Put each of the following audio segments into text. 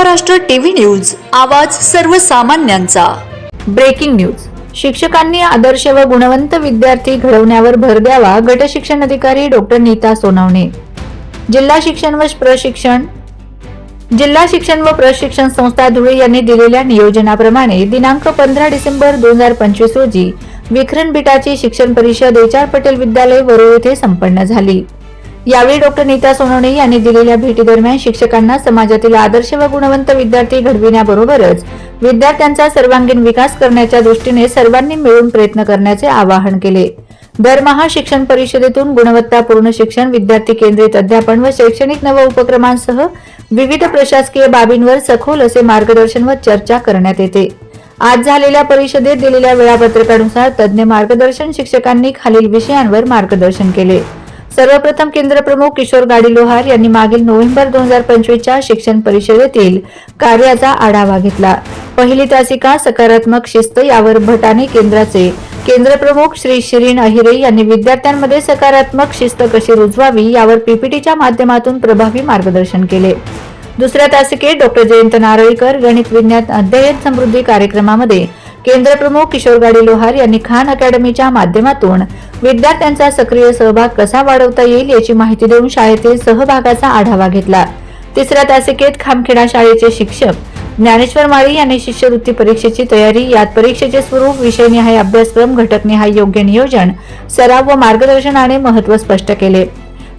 Maharashtra TV news आवाज सर्वसामान्यांचा. Breaking news. शिक्षकांनी आदर्श व गुणवंत विद्यार्थी घडवण्यावर भर द्यावा गट शिक्षण अधिकारी डॉक्टर नीता सोनवणे. जिल्हा शिक्षण व प्रशिक्षण जिल्हा शिक्षण व प्रशिक्षण संस्था धुळे यांनी दिलेल्या नियोजनाप्रमाणे दिनांक पंधरा डिसेंबर दोन हजार पंचवीस रोजी विखरण बिटाची शिक्षण परिषद एच आर पटेल विद्यालय वरोळ येथे संपन्न झाली. यावेळी डॉक्टर नीता सोनवणे यांनी दिलेल्या भेटीदरम्यान शिक्षकांना समाजातील आदर्श व गुणवंत विद्यार्थी घडविण्याबरोबरच विद्यार्थ्यांचा सर्वांगीण विकास करण्याच्या दृष्टीने सर्वांनी मिळून प्रयत्न करण्याचे आवाहन केले. दरमहा शिक्षण परिषदेतून गुणवत्तापूर्ण शिक्षण विद्यार्थी केंद्रित अध्यापन व शैक्षणिक नव उपक्रमांसह विविध प्रशासकीय बाबींवर सखोल असे मार्गदर्शन व चर्चा करण्यात येते. आज झालेल्या परिषदेत दिलेल्या वेळापत्रकानुसार तज्ज्ञ मार्गदर्शन शिक्षकांनी खालील विषयांवर मार्गदर्शन केले. सर्वप्रथम केंद्रप्रमुख किशोर गाडी लोहार यांनी मागील नोव्हेंबर दोन हजार पंचवीसच्या शिक्षण परिषदेतील कार्याचा आढावा घेतला. पहिली तासिका सकारात्मक शिस्त यावर भटाने केंद्राचे केंद्रप्रमुख श्री शिरीन अहिरे यांनी विद्यार्थ्यांमध्ये सकारात्मक शिस्त कशी रुजवावी यावर पीपीटीच्या माध्यमातून प्रभावी मार्गदर्शन केले. दुसऱ्या तासिकेत डॉक्टर जयंत नारळीकर गणित विज्ञान अध्ययन समृद्धी कार्यक्रमामध्ये केंद्रप्रमुख किशोर गाडी लोहार यांनी खान अकॅडमीच्या माध्यमातून विद्यार्थ्यांचा सक्रिय सहभाग कसा वाढवता येईल याची माहिती देऊन शाळेतील सहभागाचा आढावा घेतला. तिसऱ्या तासिकेत खामखेडा शाळेचे शिक्षक ज्ञानेश्वर माळी यांनी शिष्यवृत्ती परीक्षेची तयारी यात परीक्षेचे स्वरूप विषयनिहाय अभ्यासक्रम घटकनिहाय योग्य नियोजन सराव व मार्गदर्शनाने महत्त्व स्पष्ट केले.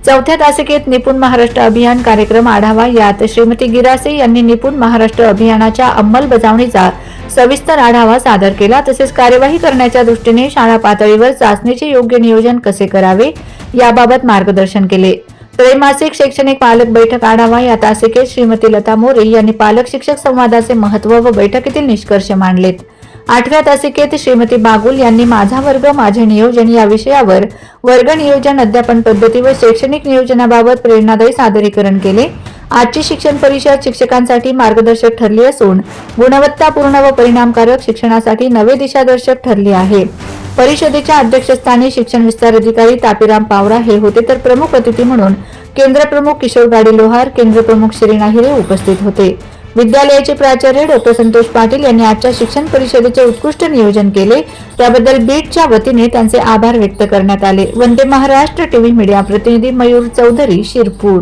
चौथ्या तासिकेत निपुण महाराष्ट्र अभियान कार्यक्रम आढावा यात श्रीमती गिरासे यांनी निपुण महाराष्ट्र अभियानाच्या अंमलबजावणीचा सविस्तर आढावा सादर केला. तसेच कार्यवाही करण्याच्या दृष्टीने शाळा पातळीवर चाचणीचे योग्य नियोजन कसे करावे याबाबत मार्गदर्शन केले. त्रैमासिक शैक्षणिक पालक बैठक आढावा या तासिकेत श्रीमती लता मोरे यांनी पालक शिक्षक संवादाचे महत्त्व व बैठकीतील निष्कर्ष मांडलेत. आठव्या तासिकेत श्रीमती बागुल यांनी माझा वर्ग माझे नियोजन या विषयावर वर्ग नियोजन अध्यापन पद्धती व शैक्षणिक नियोजनाबाबत प्रेरणादायी सादरीकरण केले. आजची शिक्षण परिषद शिक्षकांसाठी मार्गदर्शक ठरली असून गुणवत्तापूर्ण व परिणामकारक शिक्षणासाठी नवे दिशादर्शक ठरले आहे. परिषदेच्या अध्यक्षस्थानी शिक्षण विस्तार अधिकारी तापीराम पावरा हे होते तर प्रमुख अतिथी म्हणून केंद्र प्रमुख किशोर गाडी लोहार केंद्र प्रमुख शिरीन उपस्थित होते. विद्यालयाचे प्राचार्य डॉक्टर संतोष पाटील यांनी आजच्या शिक्षण परिषदेचे उत्कृष्ट नियोजन केले. त्याबद्दल बीटच्या वतीने त्यांचे आभार व्यक्त करण्यात आले. वंदे महाराष्ट्र टीव्ही मीडिया प्रतिनिधी मयूर चौधरी शिरपूर.